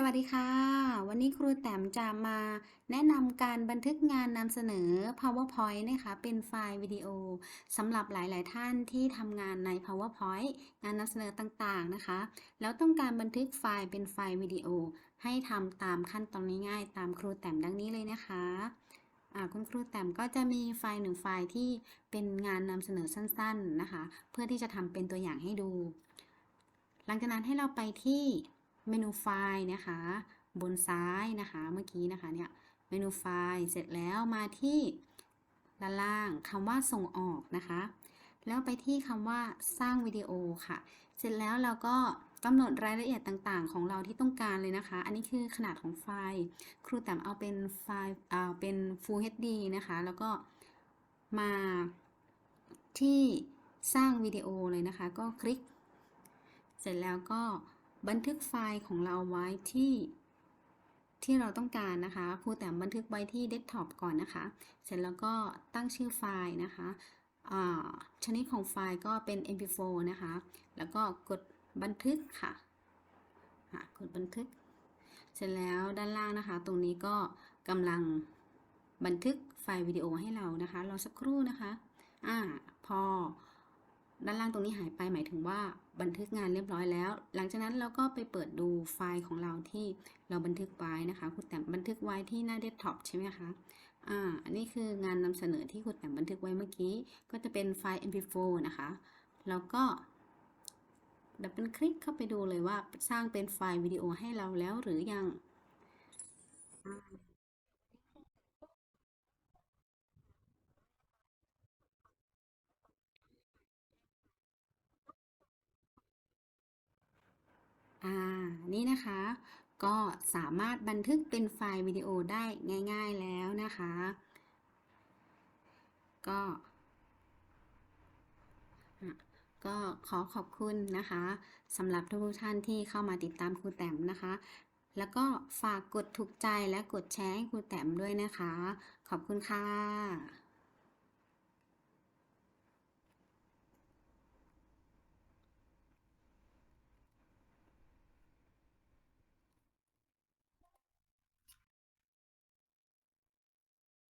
สวัสดีค่ะ วันนี้ครูแต้มจะมาแนะนำการบันทึกงานนำเสนอ PowerPoint นะคะ เป็นไฟล์วิดีโอสำหรับหลาย ๆ ท่านที่ทำงานใน PowerPoint งานนำเสนอต่าง ๆ นะคะ แล้วต้องการบันทึกไฟล์เป็นไฟล์วิดีโอ ให้ทำตามขั้นตอนง่ายๆ ตามครูแต้มดังนี้เลยนะคะคุณครูแต้มก็จะมีไฟล์หนึ่งไฟล์ที่เป็นงานนำเสนอสั้น ๆ นะคะ เพื่อที่จะทำเป็นตัวอย่างให้ดู หลังจากนั้นให้เราไปที่ เมนูไฟล์นะคะ บนซ้ายนะคะเมื่อกี้นะคะเนี่ยเมนูไฟล์เสร็จแล้วมาที่ด้านล่างคำว่าส่งออกนะคะ แล้วไปที่คำว่าสร้างวิดีโอค่ะ เสร็จแล้วเราก็กำหนดรายละเอียดต่างๆ ของเราที่ต้องการเลยนะคะ อันนี้คือขนาดของไฟล์ ครูแต้มเอาเป็นไฟล์อ่าเป็น Full HD นะคะ แล้วก็มาที่สร้างวิดีโอเลยนะคะ ก็คลิก เสร็จแล้วก็ บันทึกไฟล์ของเราไว้ที่ที่เราต้องการนะคะครูแต้มบันทึกไว้ที่เดสก์ท็อปก่อนนะคะ เสร็จแล้วก็ตั้งชื่อไฟล์นะคะอ่าชนิดของไฟล์ก็เป็น mp4 นะคะ แล้วก็กดบันทึกค่ะอะกดบันทึก เสร็จแล้วด้านล่างนะคะ ตรงนี้ก็กำลังบันทึกไฟล์วิดีโอให้เรานะคะ รอสักครู่นะคะ อ่า พอ ด้านล่างตรงนี้หายไปหมายถึงว่าบันทึกงานเรียบร้อยแล้ว หลังจากนั้นเราก็ไปเปิดดูไฟล์ของเราที่เราบันทึกไว้นะคะคุณแต้มบันทึกไว้ที่หน้าเดสก์ท็อปใช่ไหมคะอ่าอันนี้คืองานนำเสนอที่คุณแต้มบันทึกไว้เมื่อกี้ ก็จะเป็นไฟล์ mp4 นะคะแล้วก็ดับเบิลคลิกเข้าไปดูเลยว่าสร้างเป็นไฟล์วิดีโอให้เราแล้วหรือยัง อ่า นี่นะคะ ก็สามารถบันทึกเป็นไฟล์วิดีโอได้ง่าย ๆแล้วนะคะ ก็ก็ขอขอบคุณนะคะสำหรับทุกท่านที่เข้ามาติดตามครูแต้มนะคะ แล้วก็ฝากกดถูกใจและกดแชร์ให้ครูแต้มด้วยนะคะ ขอบคุณค่ะ